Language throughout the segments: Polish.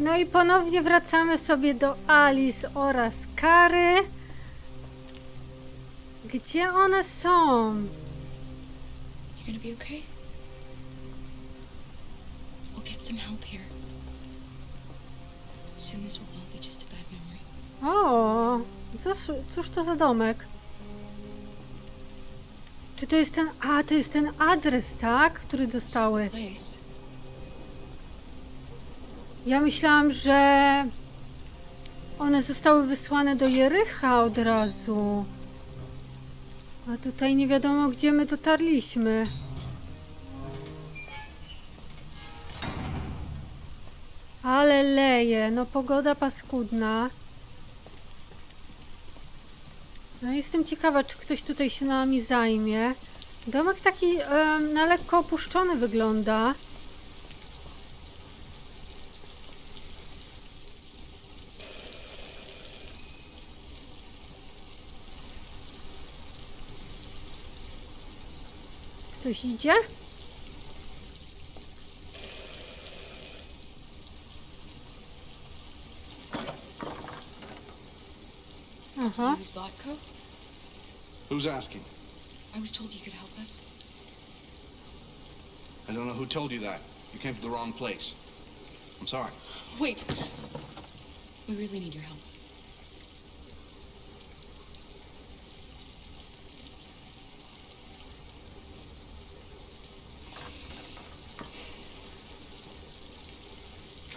No i ponownie wracamy sobie do Alice oraz Kary. Gdzie one są? You gonna be okay? We'll get some help here. Soon this will all be just a bad memory. O, cóż, cóż to za domek? Czy to jest ten. A, to jest ten adres, tak? Który This is the dostały. place. Ja myślałam, że one zostały wysłane do Jericha od razu. A tutaj nie wiadomo, gdzie my dotarliśmy. Ale leje, no pogoda paskudna. No jestem ciekawa, czy ktoś tutaj się nami zajmie. Domek taki em, na lekko opuszczony wygląda. Ktoś idzie? Aha. Use Lotco? Who's asking? I was told you could help us. I don't know who told you that. You came to the wrong place. I'm sorry. Wait! We really need your help.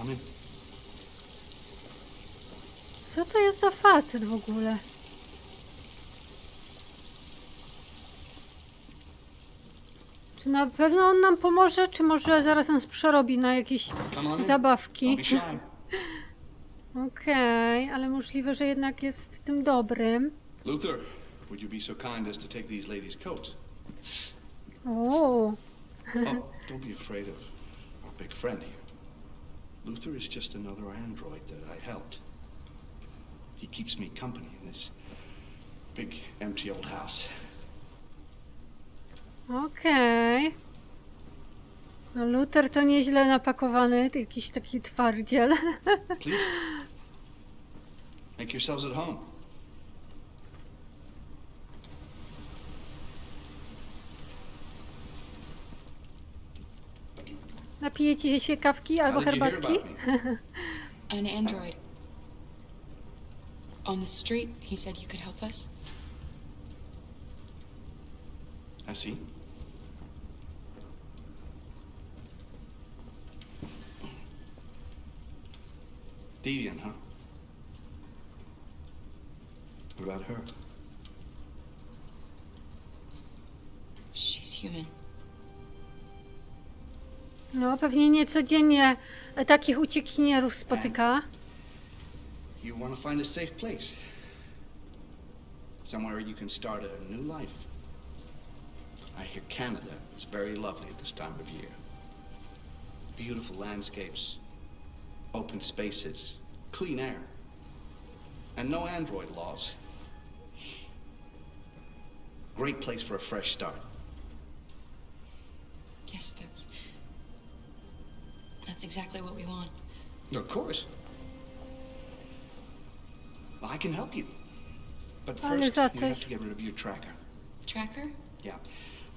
In. Co to jest za facet w ogóle? Czy na pewno on nam pomoże, czy może zaraz nas przerobi na jakieś zabawki? Okej, ale możliwe, że jednak jest tym dobrym. Luther, would you be so kind as to take these ladies' coats? O, oh, don't be afraid of our big friend here. Luther is just another android that I helped. He keeps me company in this big, empty old house. okej. No Luther to nieźle napakowany, to jakiś taki twardziel. Please, make yourselves at home. Napijecie się kawki albo How did you hear herbatki? about? An android. On the street, he said you could help us. I see. Deviant, huh? What about her? She's human. No, pewnie nie codziennie takich uciekinierów spotyka. You want to find a safe place. Somewhere you can start a new life. I hear Canada is very lovely at this time of year. Beautiful landscapes, open spaces, clean air, and no android laws. Great place for a fresh start. Yes, that's. That's exactly what we want. Of course. Well, I can help you. But Ale first, za we have to get rid of your tracker. Tracker? Yeah.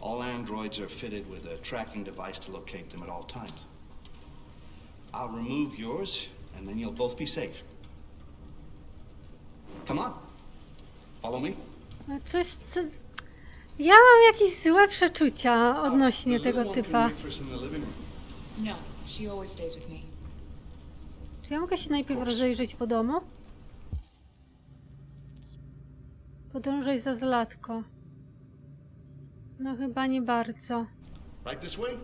All androids are fitted with a tracking device to locate them at all times. I'll remove yours, and then you'll both be safe. Come on. Follow me. No Coś, co... Ja mam jakieś złe przeczucia odnośnie uh, The tego typa. wait for us in the living room. No, she always stays with me. Czy ja mogę się najpierw rozejrzeć po domu? Podążaj za zlatko. No chyba nie bardzo. Right this way.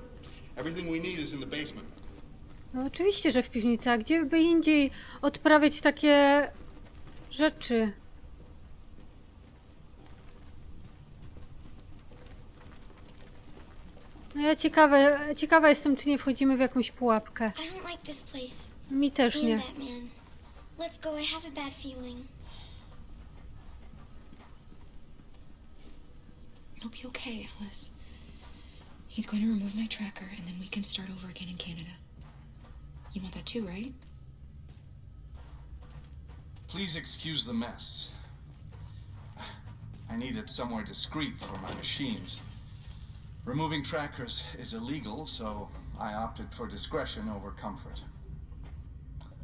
Everything we need is in the basement. No oczywiście, że w piwnicy, a gdzie by indziej odprawiać takie rzeczy? No ja ciekawe, ciekawa jestem, czy nie wchodzimy w jakąś pułapkę. I don't like this place. Mi też Me nie. Batman. Let's go. I have a bad feeling. It'll be okay, Alice. He's going to remove my tracker, and then we can start over again in Canada. You want that too, right? Please excuse the mess. I need it somewhere discreet for my machines. Removing trackers is illegal, so I opted for discretion over comfort.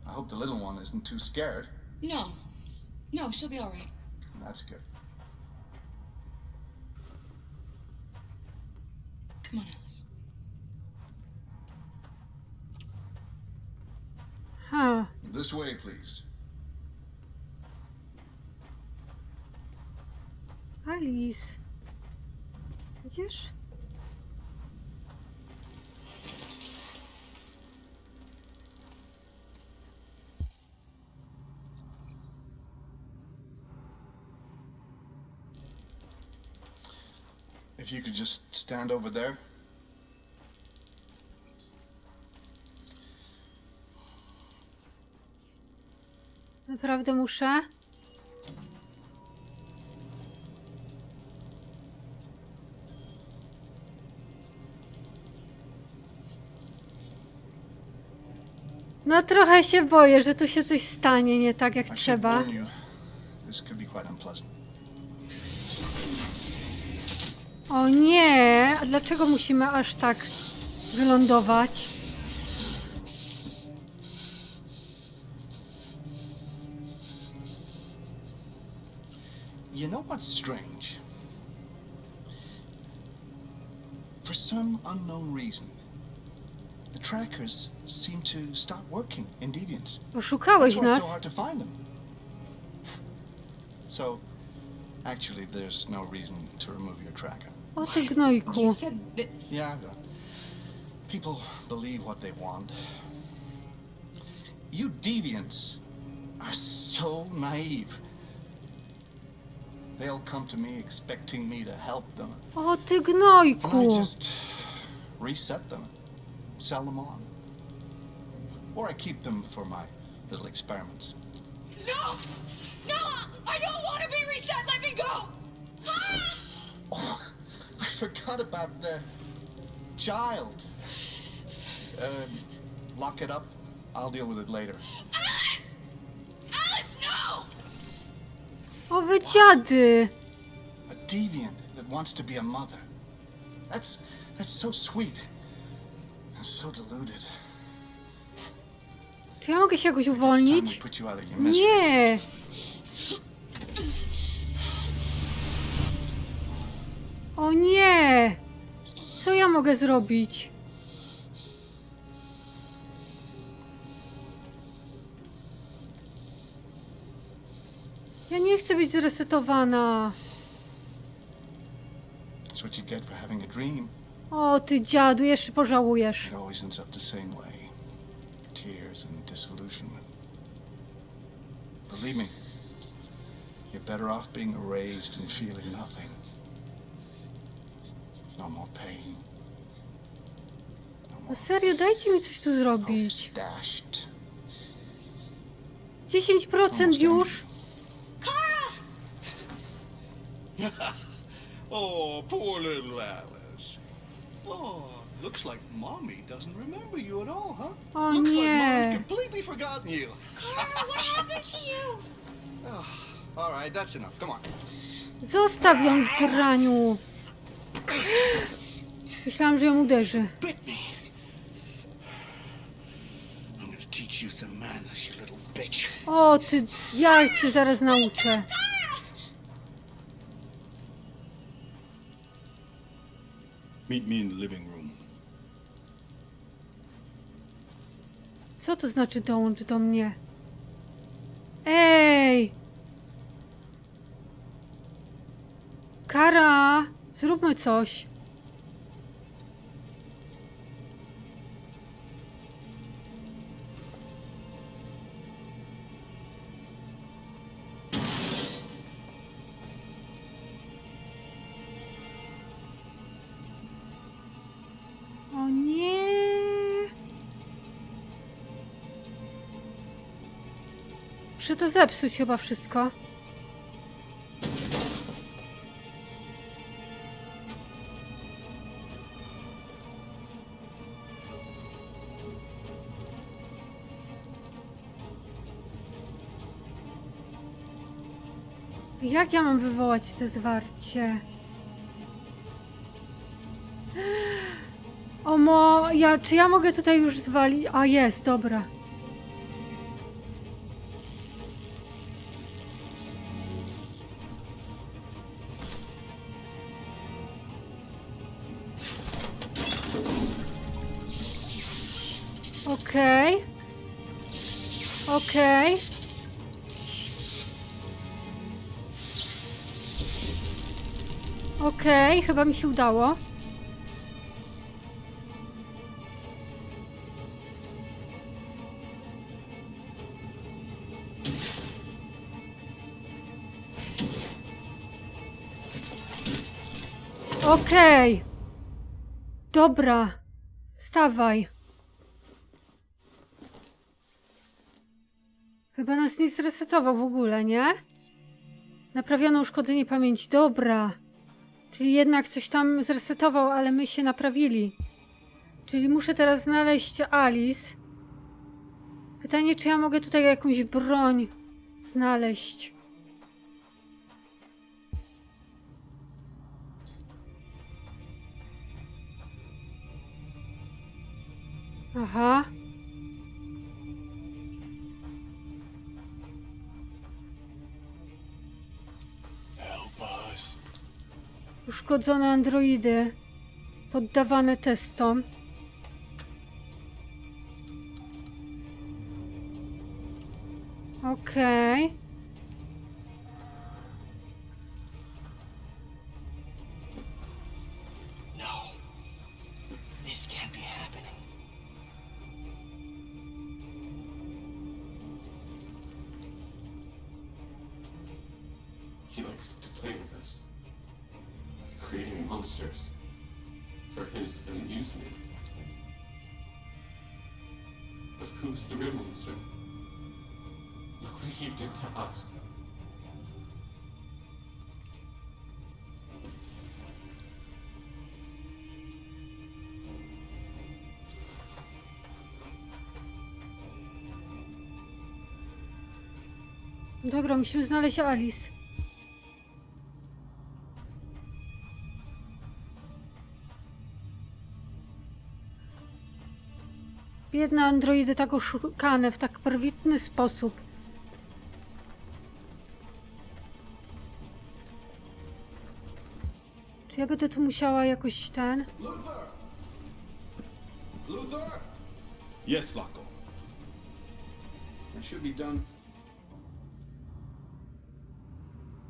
I hope the little one isn't too scared. No. No, she'll be all right. That's good. Come on, Alice. Ha, This way, please. Alice. Widzisz? If you could just stand over there. Naprawdę muszę? No trochę się boję, że tu się coś stanie nie tak jak trzeba. this could be quite unpleasant. O nie! A dlaczego musimy aż tak wylądować? You know what's strange? For some unknown reason, the trackers seem to stop working in Deviants. Oszukałeś That's why it's nas. so hard to find them. So, actually, there's no reason to remove your tracker. O ty gnojku. You said that. Yeah, uh, people believe what they want. You deviants are so naive. They'll come to me expecting me to help them, O ty and I gnojku. just reset them, sell them on. Or I keep them for my little experiments. No! No! I don't want to be reset! Let me go! Ah! I forgot about the child. Um, lock it up. I'll deal with it later. Alice! Alice, no! O wy dziady. A deviant that wants to be a mother. That's that's so sweet. And so deluded. Czy ja mogę się jakoś It's time we uwolnić? put you out of your misery. Nie! O nie! Co ja mogę zrobić? Ja nie chcę być zresetowana. That's what you get for having a dream. O, ty dziadu, jeszcze pożałujesz. It always ends up the same way. Tears and disillusionment. Believe me, you're better off being erased and feeling nothing. No more pain. No more serio, dajcie mi coś tu zrobić. dashed. 10% już? Oh, poor little Alice. Oh, looks like Mommy doesn't remember you at all, huh? O looks like nie. Mommy's completely forgotten you. Kara, what happened to you? Oh, all right, that's enough. Come on. Zostaw ją, draniu! Myślałam, że ją uderzy. Brittany. I'm gonna teach you some manners, you little bitch. O, ty, ja cię zaraz nauczę. Meet me in the living room. Co to znaczy dołącz do mnie? Ej! Kara! Zróbmy coś. O nie! Muszę to zepsuć chyba wszystko. Jak ja mam wywołać te zwarcie? O mo, ja, czy ja mogę tutaj już zwalić? A jest, dobra. Chyba mi się udało. Okej. Dobra. Stawaj. Chyba nas nie zresetował w ogóle, nie? Naprawiono uszkodzenie pamięci. Dobra. Czyli jednak coś tam zresetował, ale my się naprawili. Czyli muszę teraz znaleźć Alice. Pytanie, czy ja mogę tutaj jakąś broń znaleźć. Aha. Uszkodzone androidy poddawane testom. Okej. No. Dobra, musimy znaleźć Alice. Biedne androidy tak oszukane w tak perfidny sposób. Czy ja będę tu musiała jakoś ten... Luther! Luther! Yes, Loco. I should be done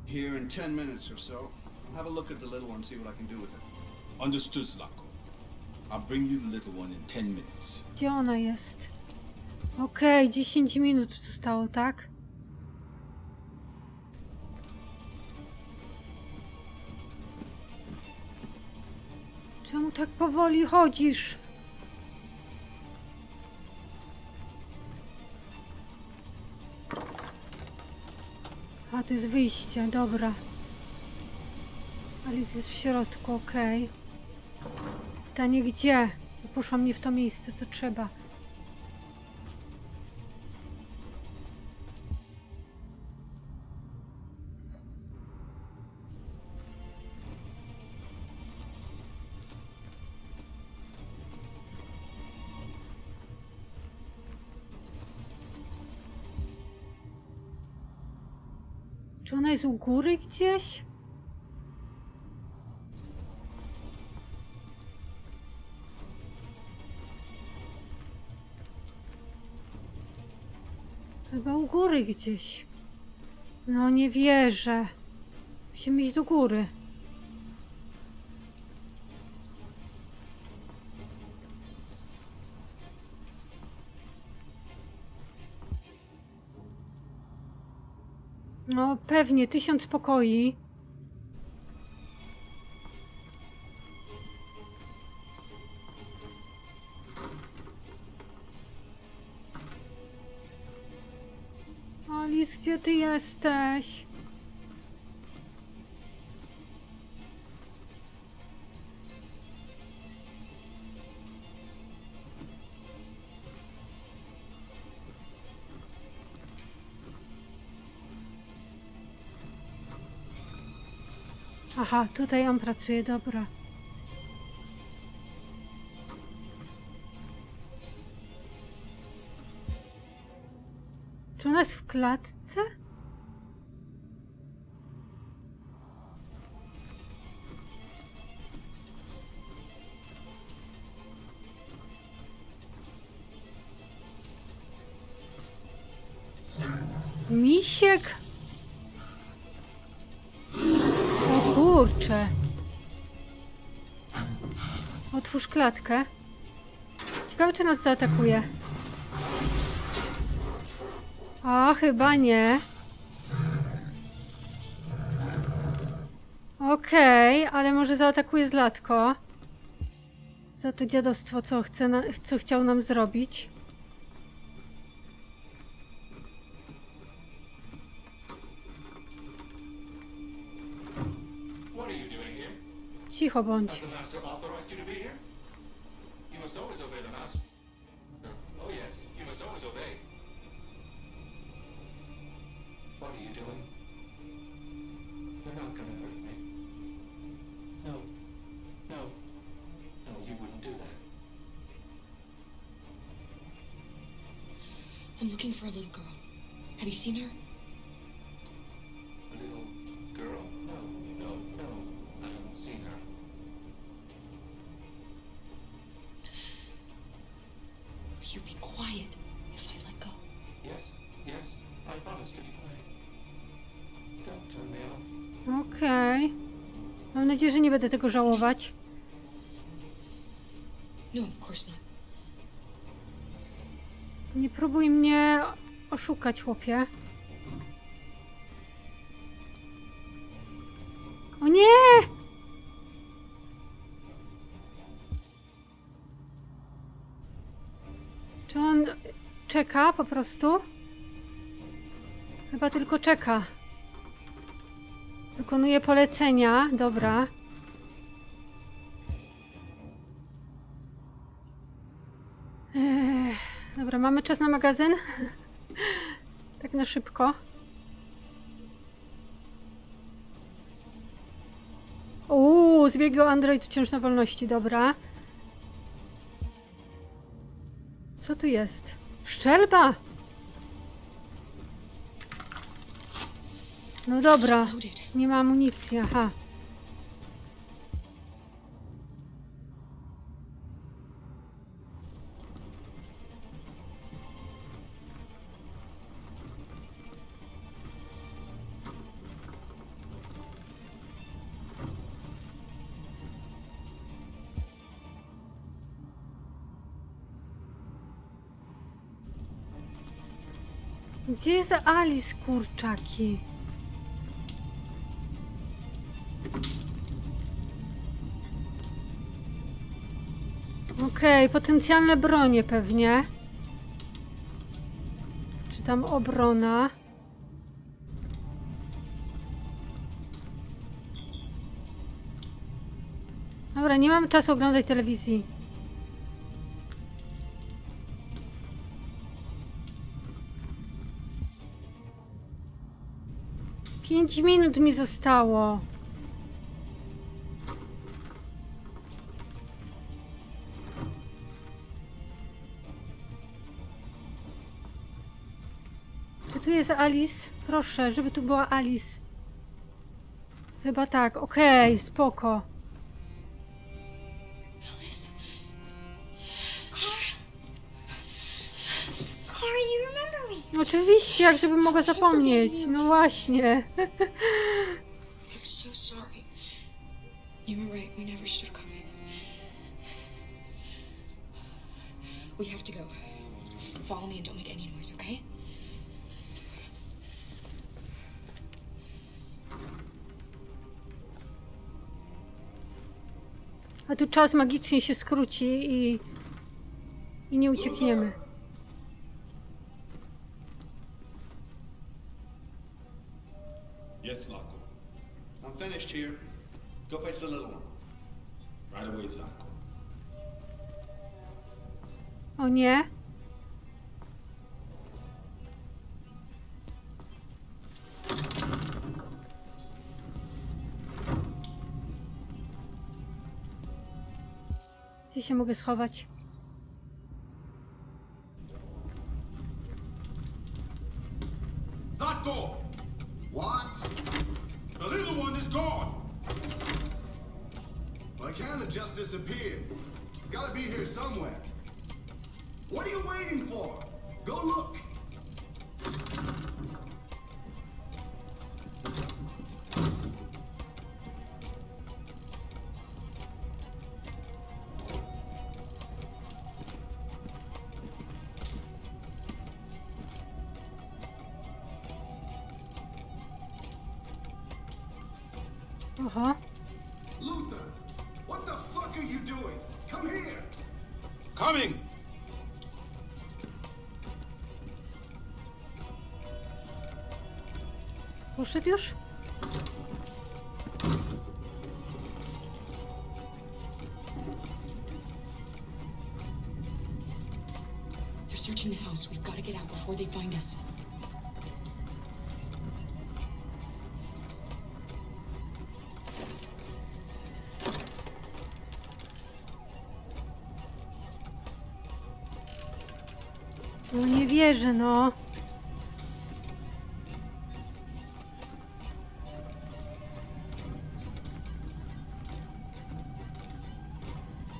here in 10 minutes or so. I'll have a look at the little one, and see what I can do with it. Understood, Slako. I'll bring you the little one in 10 minutes. Gdzie ona jest? Okej, 10 minut zostało, tak? Czemu tak powoli chodzisz? To jest wyjście, dobra. Alice jest w środku, okej. Pytanie gdzie? Poszłam nie w to miejsce, co trzeba. Ona jest u góry gdzieś? Chyba u góry gdzieś. No nie wierzę. Musimy iść do góry. No pewnie, tysiąc pokoi. Alice, gdzie ty jesteś? Aha, tutaj on pracuje, dobra. Czy ona jest w klatce? Misiek? O kurcze. Otwórz klatkę. Ciekawe, czy nas zaatakuje. O, chyba nie. Okej, ale może zaatakuje z latko. Za to dziadostwo, co, chce na, co chciał nam zrobić. Cicho bądź. Nadzieję, że nie będę tego żałować. No, of course not. Nie próbuj mnie oszukać, chłopie. O nie! Czy on czeka po prostu? Chyba tylko czeka. Wykonuje polecenia. Dobra. Ech, dobra, mamy czas na magazyn? tak na szybko. Uuu, zbiegł Android wciąż na wolności, dobra. Co tu jest? Szczelba! No dobra, nie ma amunicji, aha. Gdzie jest Alice, kurczaki? Okej, potencjalne bronie pewnie. Czy tam obrona? Dobra, nie mam czasu oglądać telewizji. Pięć minut mi zostało. Jest Alice? Proszę, żeby tu była Alice. Chyba tak, okej, spoko. You remember me. Oczywiście, jak żebym mogła zapomnieć. No właśnie. We have to go. Follow me and don't A tu czas magicznie się skróci i... I nie uciekniemy. Yes, Loco. I'm finished here. Go fetch the little one. Right away, Zako. O nie. Się mogę schować. Oho. Luther! What the fuck are you doing? Come here! Coming! Poszedł już? No nie wierzę, no.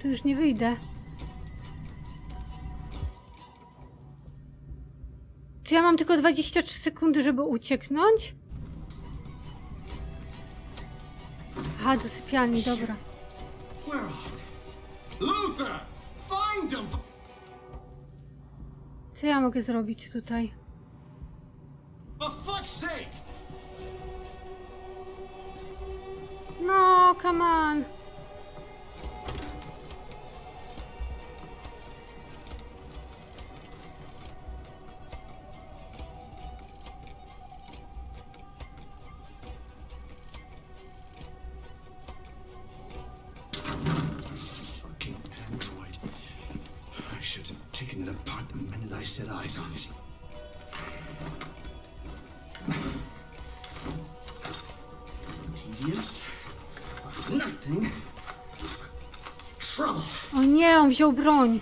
Tu już nie wyjdę. Czy ja mam tylko 23 sekundy, żeby ucieknąć? Aha, do sypialni, dobra. Co ja mogę zrobić tutaj? Set eyes on it. Devious. Nothing. Trouble. O nie, on wziął broń.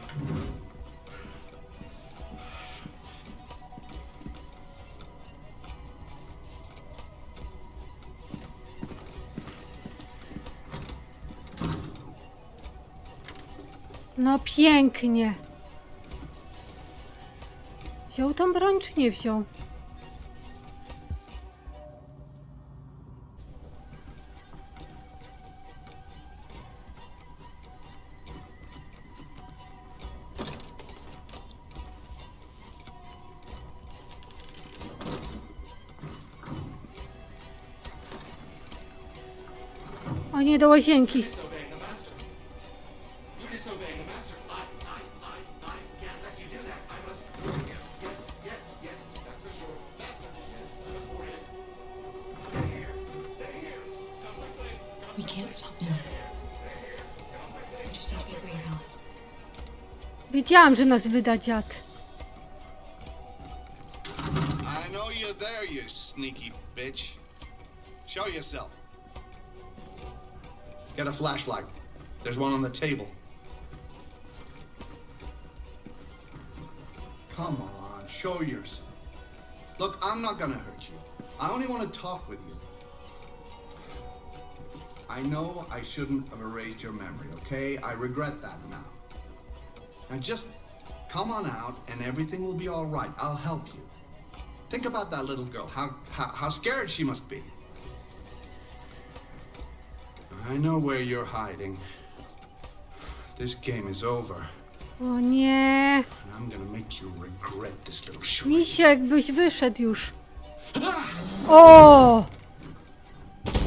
No pięknie. Tą broń, czy nie wziął? O nie, do łazienki. Wiedziałam, że nas wyda dziad. I know you're there, you sneaky bitch. Show yourself. Get a flashlight. There's one on the table. Come on, show yourself. Look, I'm not gonna hurt you. I only want to talk with you. I know I shouldn't have erased your memory, okay? I regret that now. Now just come on out and everything will be all right. I'll help you. Think about that little girl. How, how, how scared she must be. I know where you're hiding. This game is over, O nie. and I'm gonna make you regret this little shit. Misiek, byś wyszedł już. O!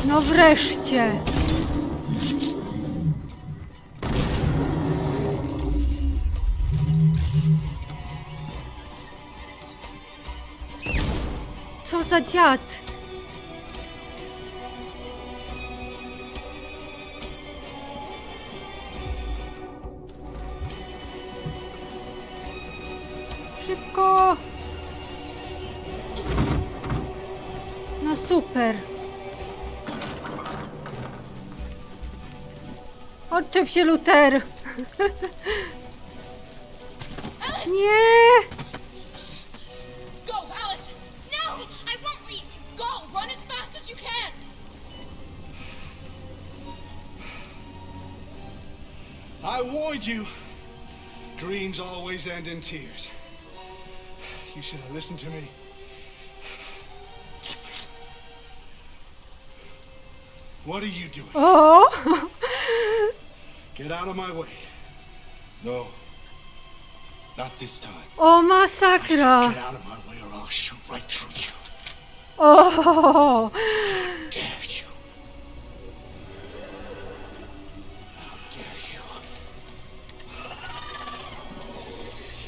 No wreszcie. Co za dziad? Szybko! No super. Odczep się, Luther. Nie! I warned you. Dreams always end in tears. You should have listened to me. What are you doing? Oh. Get out of my way. No. Not this time. Oh, o, Get out of my way or I'll shoot right through you. Oh. O! Dare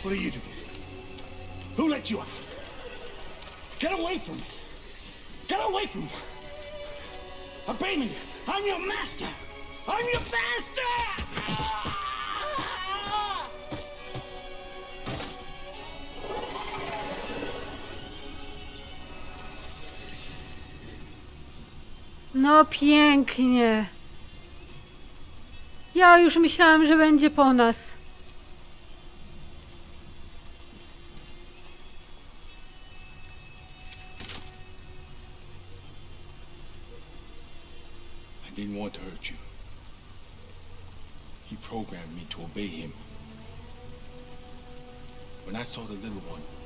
What are you doing? Who let you out? Get away from me! Get away from me! Obey me! I'm your master! I'm your master! No pięknie. Ja już myślałam, że będzie po nas.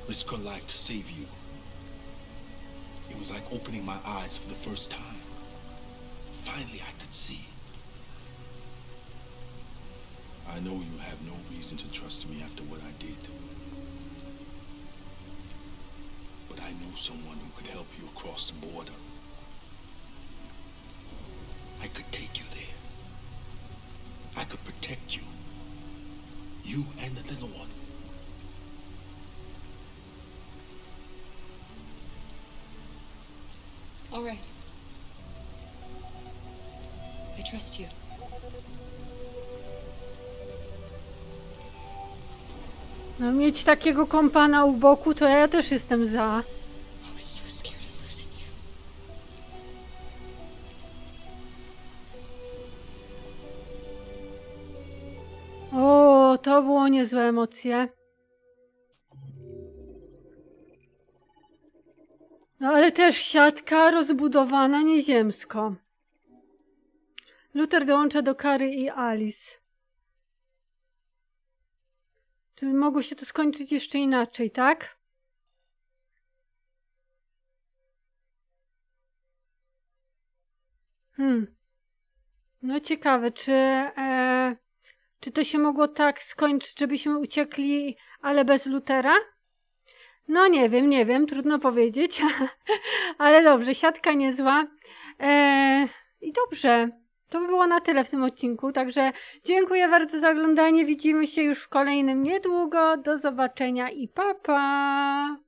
Risk her life to save you, it was like opening my eyes for the first time. Finally, I could see. I know you have no reason to trust me after what I did. But I know someone who could help you across the border. I could take you there. I could protect you. You and the little one. No mieć takiego kompana u boku, to ja też jestem za. O, to było niezłe emocje. No ale też siatka rozbudowana nieziemsko. Luther dołącza do Kary i Alice. Czy mogło się to skończyć jeszcze inaczej, tak? Hmm. No ciekawe, czy, e, czy to się mogło tak skończyć, żebyśmy uciekli, ale bez Lutera? No nie wiem, nie wiem, trudno powiedzieć. ale dobrze, siatka niezła. E, I dobrze. To by było na tyle w tym odcinku, także dziękuję bardzo za oglądanie. Widzimy się już w kolejnym niedługo. Do zobaczenia i pa pa!